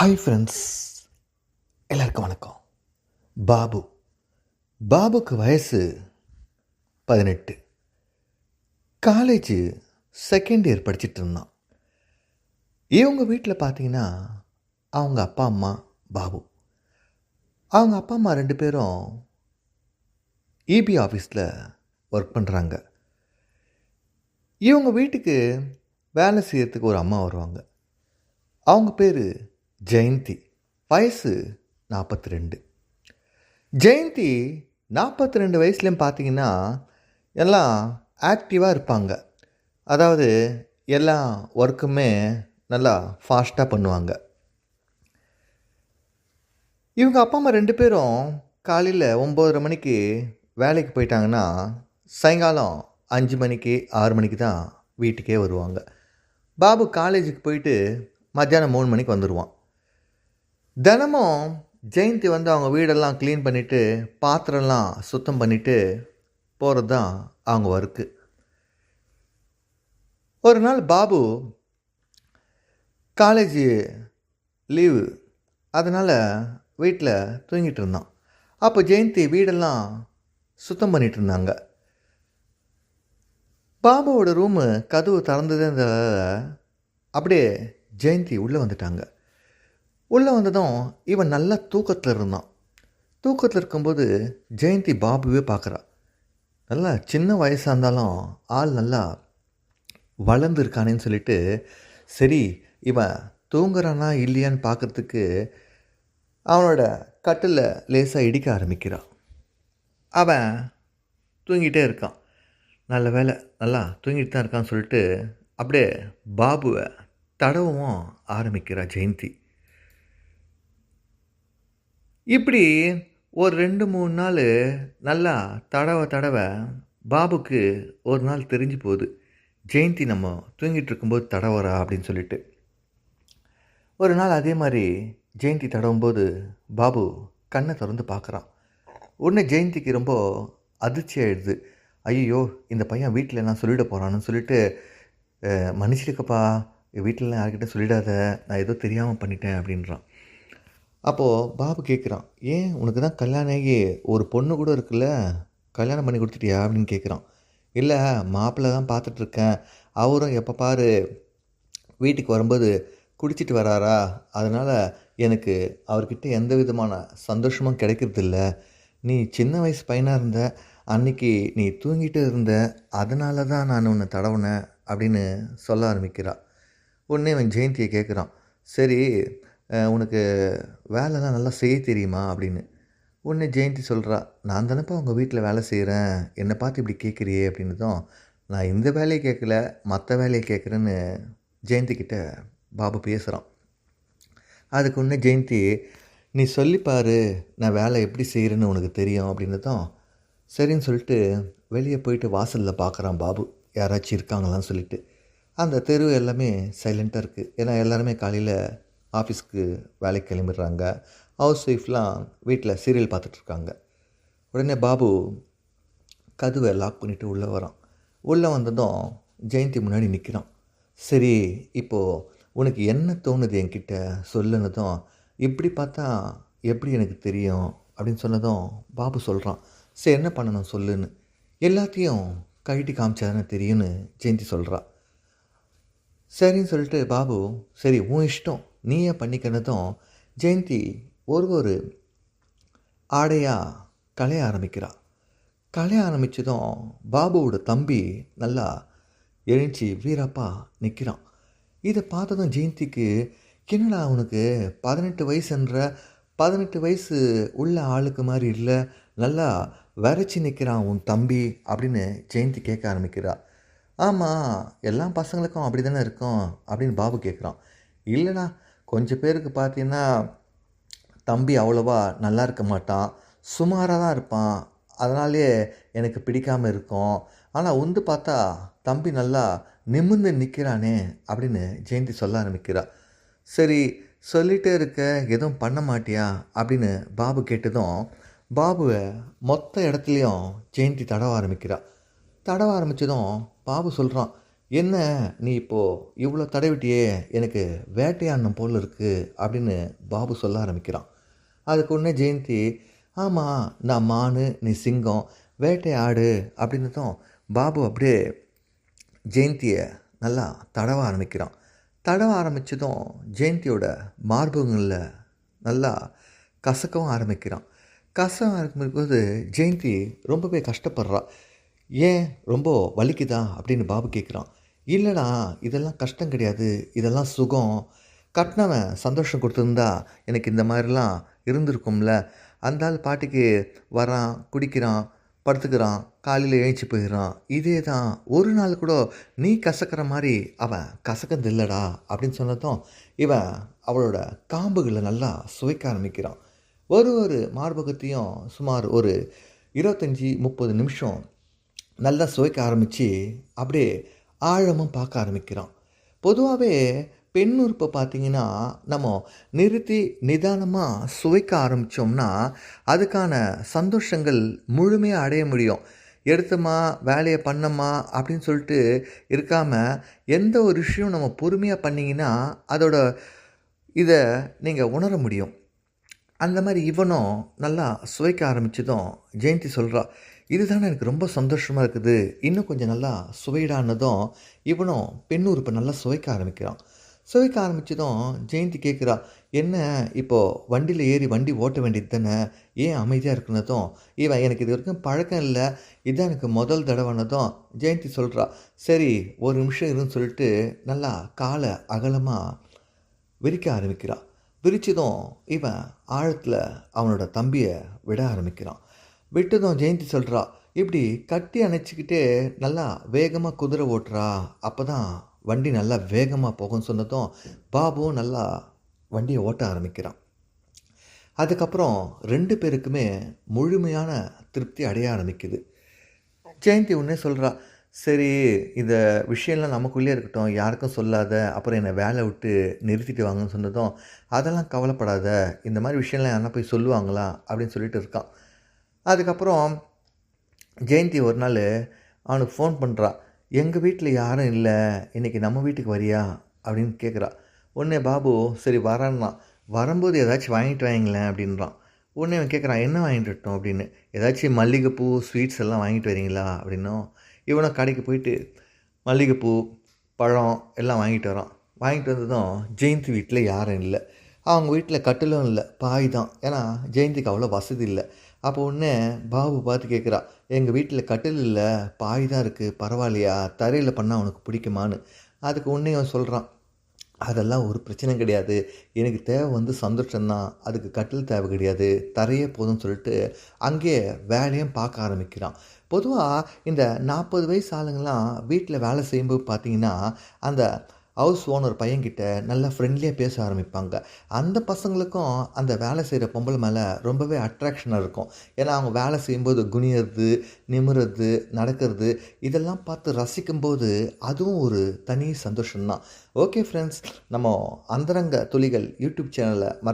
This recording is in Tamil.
ஹாய் ஃப்ரெண்ட்ஸ் எல்லாருக்கும் வணக்கம். பாபு. பாபுக்கு வயசு பதினெட்டு. காலேஜ் செகண்ட் இயர் படிச்சுட்டு இருந்தான். இவங்க வீட்டில் பார்த்தீங்கன்னா அவங்க அப்பா அம்மா பாபு. அவங்க அப்பா அம்மா ரெண்டு பேரும் இபி ஆஃபீஸில் ஒர்க் பண்ணுறாங்க இவங்க வீட்டுக்கு வேலை செய்கிறதுக்கு ஒரு அம்மா வருவாங்க. அவங்க பேர் ஜெயந்தி வயசு நாற்பத்தி ரெண்டு ஜெயந்தி நாற்பத்தி ரெண்டு வயசுலேயும் பார்த்தீங்கன்னா எல்லாம் ஆக்டிவாக இருப்பாங்க. அதாவது எல்லா ஒர்க்குமே நல்லா ஃபாஸ்ட்டாக பண்ணுவாங்க. இவங்க அப்பா அம்மா ரெண்டு பேரும் காலையில் ஒம்போதரை மணிக்கு வேலைக்கு போயிட்டாங்கன்னா சாயங்காலம் அஞ்சு மணிக்கு ஆறு மணிக்கு தான் வீட்டுக்கே வருவாங்க. பாபு காலேஜுக்கு போயிட்டு மத்தியானம் மூணு மணிக்கு வந்துடுவான் தினமும் ஜெயந்தி வந்து அவங்க வீடெல்லாம் க்ளீன் பண்ணிவிட்டு பாத்திரம்லாம் சுத்தம் பண்ணிவிட்டு போகிறது தான் அவங்க ஒர்க்கு ஒரு நாள் பாபு காலேஜ் லீவு அதனால் வீட்டில் தூங்கிட்டு இருந்தான். அப்போ ஜெயந்தி வீடெல்லாம் சுத்தம் பண்ணிகிட்டு இருந்தாங்க. பாபுவோட ரூமு கதவு திறந்ததுன்ற அப்படியே ஜெயந்தி உள்ளே வந்துட்டாங்க. உள்ளே வந்ததும் இவன் நல்லா தூக்கத்தில் இருந்தான். தூக்கத்தில் இருக்கும்போது ஜெயந்தி பாபுவே பார்க்குறா. நல்லா சின்ன வயசாக இருந்தாலும் ஆள் நல்லா வளர்ந்துருக்கானேன்னு சொல்லிட்டு சரி இவன் தூங்குறானா இல்லையான்னு பார்க்குறதுக்கு அவனோட கட்டில் லேசாக இடிக்க ஆரம்பிக்கிறான் அவன் தூங்கிட்டே இருக்கான். நல்ல வேலை நல்லா தூங்கிட்டு தான் இருக்கான்னு சொல்லிட்டு அப்படியே பாபுவை தடவும் ஆரம்பிக்கிறா ஜெயந்தி. இப்படி ஒரு ரெண்டு மூணு நாள் நல்லா தடவ தடவ பாபுக்கு ஒரு நாள் தெரிஞ்சு போகுது. ஜெயந்தி நம்ம தூங்கிட்டு இருக்கும்போது தடவரா அப்படின்னு சொல்லிட்டு. ஒரு நாள் அதே மாதிரி ஜெயந்தி தடவும்போது பாபு கண்ணை திறந்து பார்க்குறான். உடனே ஜெயந்திக்கு ரொம்ப அதிர்ச்சி ஆயிடுது. ஐயோ இந்த பையன் வீட்டில் நான் சொல்லிட போகிறான்னு சொல்லிட்டு மன்னிச்சிருக்கப்பா வீட்டிலலாம் யார்கிட்ட சொல்லிடாத நான் ஏதோ தெரியாமல் பண்ணிட்டேன் அப்படின்றான். அப்போது பாபு கேட்குறான் ஏன் உனக்கு தான் கல்யாணம் ஆகி ஒரு பொண்ணு கூட இருக்குல்ல கல்யாணம் பண்ணி கொடுத்துட்டியா? அப்படின்னு கேட்குறான் இல்லை மாப்பிள்ளை தான் பார்த்துட்ருக்கேன். அவரும் எப்போ பாரு வீட்டுக்கு வரும்போது குடிச்சிட்டு வராரா? அதனால் எனக்கு அவர்கிட்ட எந்த விதமான சந்தோஷமும் கிடைக்கிறதில்ல. நீ சின்ன வயசு பையனாக இருந்த அன்னைக்கு நீ தூங்கிட்டு இருந்த அதனால தான் நான் உன்னை தடவுனேன் அப்படின்னு சொல்ல ஆரம்பிக்கிறா. உடனே அவன் ஜெயந்தியை கேட்குறான் சரி உனக்கு வேலைலாம் நல்லா செய்ய தெரியுமா? அப்படின்னு. உடனே ஜெயந்தி சொல்கிறா நான் தானேப்பா உங்கள் வீட்டில் வேலை செய்கிறேன் என்னை பார்த்து இப்படி கேட்குறியே? அப்படின்னதும் நான் இந்த வேலையை கேட்கல மற்ற வேலையை கேட்குறேன்னு ஜெயந்தி கிட்ட பாபு பேசுகிறான் அதுக்கு உடனே ஜெயந்தி நீ சொல்லிப்பாரு நான் வேலை எப்படி செய்கிறேன்னு உனக்கு தெரியும்? அப்படின்னதும் சரின்னு சொல்லிட்டு வெளியே போயிட்டு வாசலில் பார்க்குறான் பாபு. யாராச்சும் இருக்காங்களான்னு சொல்லிட்டு. அந்த தெரு எல்லாமே சைலண்ட்டாக இருக்குது ஏன்னா எல்லாருமே காலையில் ஆஃபீஸ்க்கு வேலைக்கு கிளம்பிடுறாங்க. ஹவுஸ் ஒய்ஃப்லாம் வீட்டில் சீரியல் பார்த்துட்ருக்காங்க. உடனே பாபு கதவை லாக் பண்ணிவிட்டு உள்ளே வரான். உள்ளே வந்ததும் ஜெயந்தி முன்னாடி நிற்கிறான் சரி இப்போது உனக்கு என்ன தோணுது என்கிட்ட? சொல்லுனதும் இப்படி பார்த்தா எப்படி எனக்கு தெரியும்? அப்படின்னு சொன்னதும் பாபு சொல்கிறான் சரி என்ன பண்ணணும் சொல்லுன்னு. எல்லாத்தையும் கழட்டி காமிச்சா தானே தெரியும்னு ஜெயந்தி சொல்கிறா சரின்னு சொல்லிட்டு பாபு சரி உன் இஷ்டம். நீயே பண்ணிக்கினதும் ஜெயந்தி ஒரு ஒரு ஆடையாக கலைய ஆரம்பிக்கிறாள் கலைய ஆரம்பித்ததும் பாபுவோட தம்பி நல்லா எழுச்சி வீரப்பா நிற்கிறான் இதை பார்த்ததும் ஜெயந்திக்கு என்னடா அவனுக்கு பதினெட்டு வயசுன்ற பதினெட்டு வயசு உள்ள ஆளுக்கு மாதிரி இல்லை நல்லா வரைச்சி நிற்கிறான் உன் தம்பி அப்படின்னு ஜெயந்தி கேட்க ஆரம்பிக்கிறா. ஆமாம் எல்லா பசங்களுக்கும் அப்படி தானே இருக்கும் அப்படின்னு பாபு கேட்குறான். இல்லைடா கொஞ்சம் பேருக்கு பார்த்தீங்கன்னா தம்பி அவ்வளோவா நல்லா இருக்க மாட்டான். சுமாராக தான் இருப்பான். அதனாலே எனக்கு பிடிக்காமல் இருக்கும். ஆனால் வந்து பார்த்தா தம்பி நல்லா நிமிர்ந்து நிற்கிறானே அப்படின்னு ஜெயந்தி சொல்ல ஆரம்பிக்கிறா. சரி சொல்லிகிட்டே இருக்க. எதுவும் பண்ண மாட்டியா? அப்படின்னு பாபு கேட்டதும் பாபுவை மொத்த இடத்துலையும் ஜெயந்தி தடவ ஆரம்பிக்கிறா. தடவ ஆரம்பித்ததும் பாபு சொல்கிறான் என்ன நீ இப்போது இவ்வளோ தடவிட்டியே எனக்கு வேட்டையாடணும் போல் இருக்குது அப்படின்னு பாபு சொல்ல ஆரம்பிக்கிறான். அதுக்கு உடனே ஜெயந்தி ஆமாம் நான் மானு நீ சிங்கம் வேட்டையாடு அப்படின்னதும் பாபு அப்படியே ஜெயந்தியை நல்லா தடவ ஆரம்பிக்கிறான். தடவ ஆரம்பித்ததும் ஜெயந்தியோட மார்புங்களில் நல்லா கசக்கவும் ஆரம்பிக்கிறான். கசம் ஆரம்பிக்கும்போது ஜெயந்தி ரொம்பவே கஷ்டப்படுறா. ஏன் ரொம்ப வலிக்குதா அப்படின்னு பாபு கேட்குறான் இல்லைடா இதெல்லாம் கஷ்டம் கிடையாது இதெல்லாம் சுகம். கட்டினவன் சந்தோஷம் கொடுத்துருந்தா எனக்கு இந்த மாதிரிலாம் இருந்திருக்கும்ல. அந்த ஆள் பாட்டுக்கு வரான் குடிக்கிறான் படுத்துக்கிறான் காலையில் எழுந்துச்சி போயிடுறான். இதே தான் ஒரு நாள் கூட நீ கசக்கிற மாதிரி அவன் கசக்கிறது இல்லைடா அப்படின்னு சொன்னதும் இவன் அவளோட காம்புகளை நல்லா சுவைக்க ஆரம்பிக்கிறான். ஒரு ஒரு மார்பகத்தையும் சுமார் ஒரு இருபத்தஞ்சி முப்பது நிமிஷம் நல்லா சுவைக்க ஆரம்பித்து அப்படியே ஆழமும் பார்க்க ஆரம்பிக்கிறான் பொதுவாகவே பெண் உறுப்பை பார்த்தீங்கன்னா நம்ம நிறுத்தி நிதானமாக சுவைக்க ஆரம்பித்தோம்னா அதுக்கான சந்தோஷங்கள் முழுமையாக அடைய முடியும். எடுத்தோமா வேலையை பண்ணோமா அப்படின்னு சொல்லிட்டு இருக்காமல் எந்த ஒரு விஷயம் நம்ம பொறுமையாக பண்ணிங்கன்னா அதோட இதை நீங்கள் உணர முடியும். அந்த மாதிரி இவனும் நல்லா சுவைக்க ஆரம்பித்ததும் ஜெயந்தி சொல்கிறா இதுதானே எனக்கு ரொம்ப சந்தோஷமாக இருக்குது. இன்னும் கொஞ்சம் நல்லா சுவையிடானதும் இவனும் பெண் உறுப்பை நல்லா சுவைக்க ஆரம்பிக்கிறான். சுவைக்க ஆரம்பித்ததும் ஜெயந்தி கேட்குறா என்ன இப்போது வண்டியில் ஏறி வண்டி ஓட்ட வேண்டியது தானே? ஏன் அமைதியாக இருக்குனதும்? இவன் எனக்கு இது வரைக்கும் பழக்கம் இல்லை. இதுதான் எனக்கு முதல் தடவைனதும். ஜெயந்தி சொல்கிறா சரி ஒரு நிமிஷம் இருன்னு சொல்லிட்டு நல்லா காலை அகலமாக விரிக்க ஆரம்பிக்கிறான் விரிச்சதும் இவன் ஆழத்தில் அவனோட தம்பியை விட ஆரம்பிக்கிறான். விட்டதும் ஜெயந்தி சொல்கிறா இப்படி கட்டி அணைச்சிக்கிட்டே நல்லா வேகமாக குதிரை ஓட்டுறா. அப்போ தான் வண்டி நல்லா வேகமாக போகும்னு சொன்னதும் பாபுவும் நல்லா வண்டியை ஓட்ட ஆரம்பிக்கிறான். அதுக்கப்புறம் ரெண்டு பேருக்குமே முழுமையான திருப்தி அடைய ஆரம்பிக்குது. ஜெயந்தி உடனே சொல்கிறா சரி இந்த விஷயம்லாம் நமக்குள்ளேயே இருக்கட்டும். யாருக்கும் சொல்லாத அப்புறம் என்னை வேலை விட்டு நிறுத்திட்டு வாங்கன்னு சொன்னதும் அதெல்லாம் கவலைப்படாத. இந்த மாதிரி விஷயம்லாம் யாருன்னா போய் சொல்லுவாங்களா? அப்படின்னு சொல்லிட்டு இருக்கான். அதுக்கப்புறம் ஜெயந்தி ஒரு நாள் அவனுக்கு ஃபோன் பண்ணுறா எங்கள் வீட்டில் யாரும் இல்லை இன்றைக்கி நம்ம வீட்டுக்கு வரியா? அப்படின்னு கேட்குறா உடனே பாபு சரி வரான்னா வரும்போது ஏதாச்சும் வாங்கிட்டு வாங்கிங்களேன் அப்படின்றான். உடனே அவன் கேட்குறான் என்ன வாங்கிட்டு வரட்டும்? அப்படின்னு. ஏதாச்சும் மல்லிகைப்பூ ஸ்வீட்ஸ் எல்லாம் வாங்கிட்டு வரீங்களா? அப்படின்னும். இவனும் கடைக்கு போயிட்டு மல்லிகைப்பூ பழம் எல்லாம் வாங்கிட்டு வரான். வாங்கிட்டு வந்ததும் ஜெயந்தி வீட்டில் யாரும் இல்லை. அவங்க வீட்டில் கட்டிலும் இல்லை பாய் தான். ஏன்னா ஜெயந்திக்கு அவ்வளோ வசதி இல்லை. அப்போ உடனே பாபு பார்த்து கேட்குறா எங்கள் வீட்டில் கட்டில் இல்லை பாய் தான் இருக்குது பரவாயில்லையா? தரையில் பண்ணால் உனக்கு பிடிக்குமான்னு? அதுக்கு உடனே அவன் சொல்கிறான் அதெல்லாம் ஒரு பிரச்சனை கிடையாது. எனக்கு தேவை வந்து சந்தோஷம்தான் அதுக்கு கட்டில் தேவை கிடையாது. தரையே போதும்னு சொல்லிட்டு அங்கேயே வேலையும் பார்க்க ஆரம்பிக்கிறான். பொதுவாக இந்த நாற்பது வயசு ஆளுங்கள்லாம் வீட்டில் வேலை செய்யும்போது பார்த்தீங்கன்னா அந்த ஹவுஸ் ஓனர் பையன்கிட்ட நல்லா ஃப்ரெண்ட்லியாக பேச ஆரம்பிப்பாங்க. அந்த பசங்களுக்கும் அந்த வேலை செய்கிற பொம்பளை மேலே ரொம்பவே அட்ராக்ஷனாக இருக்கும். ஏன்னா அவங்க வேலை செய்யும்போது குனியறது நிமிறது நடக்கிறது இதெல்லாம் பார்த்து ரசிக்கும்போது அதுவும் ஒரு தனி சந்தோஷம்தான். ஓகே ஃப்ரெண்ட்ஸ் நம்ம அந்தரங்க துளிகள் யூடியூப் சேனலை மற